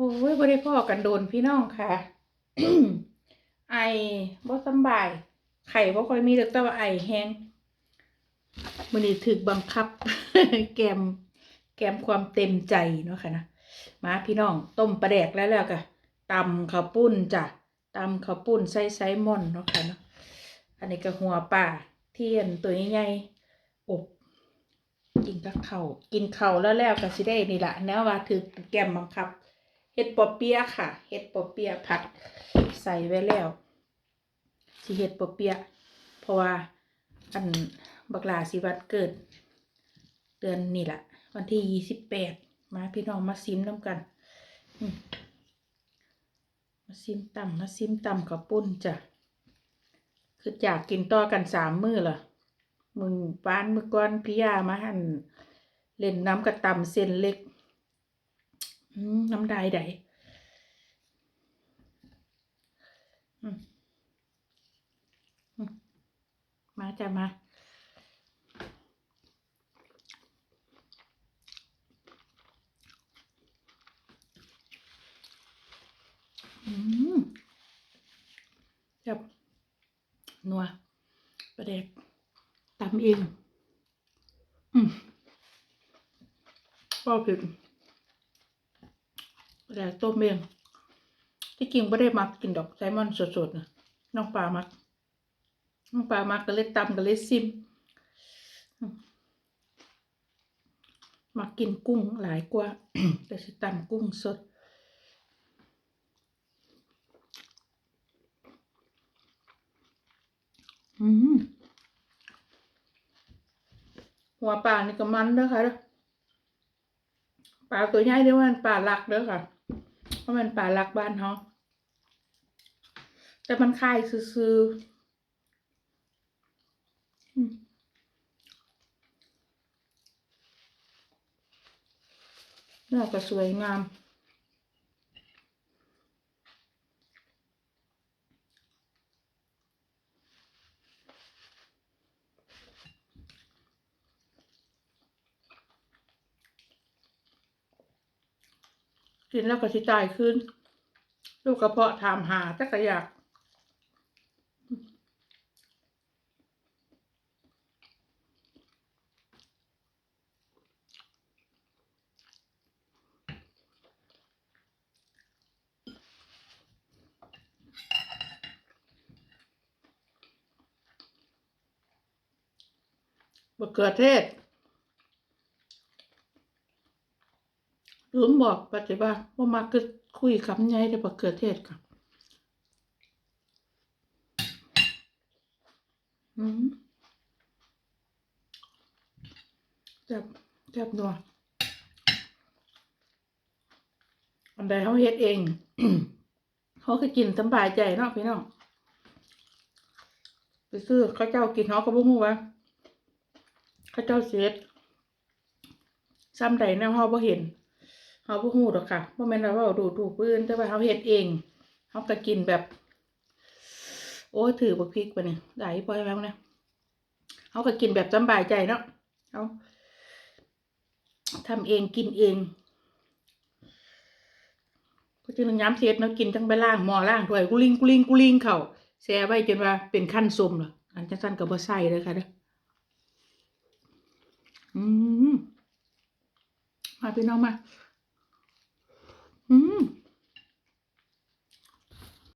โอ้ยบ่ได้พ่อกันโดนพี่น้องค่ะ ไอบ่สำบาย ไข่บ่ค่อยมีแต่แต่ว่าไอแห้งมื้อนี้ถึกบังคับ แกม แกมความเต็มใจเนาะค่ะนะ มาพี่น้องต้มปลาแดกแล้วแล้วก็ตำข้าวปุ้นจ้ะตำข้าวปุ้นใส่ไซมอนเนาะค่ะเนาะ อันนี้ก็หัวป่าเทียนตัวใหญ่ๆอบกินกับเขาวกินเขาวแล้วแล้วก็สิได้นี่แหละแนวว่าถือแกมบังคับ เฮ็ดปอเปี๊ยะค่ะเฮ็ดปอเปี๊ยะผัดใส่ไว้แล้วสิเฮ็ดปอเปี๊ยะเพราะว่าอันบักลาสิวันเกิด เดือนนี่แหละวันที่ยี่สิบแปดมาพี่น้องมาซิมน้ำกัน มาซิมตำมาซิมตำกับปุ้นจ้ะคืออยากกินต่อกันสามมื้อเหรอมึงป้านมือก้อนพี่ยามาหั่นเล่นน้ำกระตำเส้นเล็ก น้ำได้ไดอืมาจ้ะมาอืมแบบนัวประเด็กตำเอง อืมก็ผิด ประเด็กต้มเองที่จริงไม่ได้มักกินดอกไซมอนสดๆนะน้องปลามัก น้องปลามักก็เลยตำก็เลยซิม มักกินกุ้งหลายกว่า แต่สิตำกุ้งสดหัวปลานี่ก็มันเด้อค่ะเด้อปลาตัวใหญ่เด้อว่ามันปลาหลักเด้อค่ะ ราะมันปลาหลักบ้านเขาแต่มันคายซื้อเนื้อก็สวยงาม กินแล้วก็สิตายขึ้น ลูกกระเพาะถามหาแต่ก็อยากบะเขือเทศ ลืมบอกปฏิบัติว่ามาคือคุยคำใหญ่แต่บะเขือเทศค่ะอืมแซ่บแซ่บนัวอันใดเขาเฮ็ดเองเขาก็กินสบายใจเนาะพี่น้องไปซื้อเขาเจ้ากินเขาก็บ่ฮู้ว่าเขาเจ้าเสียดซ้ำใดแนวเฮาบ่เห็น เฮาบ่ฮู้ดอกค่ะบ่แม่นว่าเว้าดูถูกปืนแต่ว่าเฮาเฮ็ดเองเฮาก็กินแบบ โอ้ถือบักพริกไปเนี่ได้ปล่อยแล้วเนี่ยเฮาก็กินแบบสำบายใจเนาะเฮาทำเองกินเองเพราะฉะนั้นย้ำเสียดเนาะกินจังไปล้างหม้อล้างถ้วยกุลิงกุลิงกุลิงเขาแช่ไว้จนว่าเป็นขั้นสมล่ะอันจังซั่นก็บ่ใส่เลยค่ะเด้ออืมมาพี่น้องมา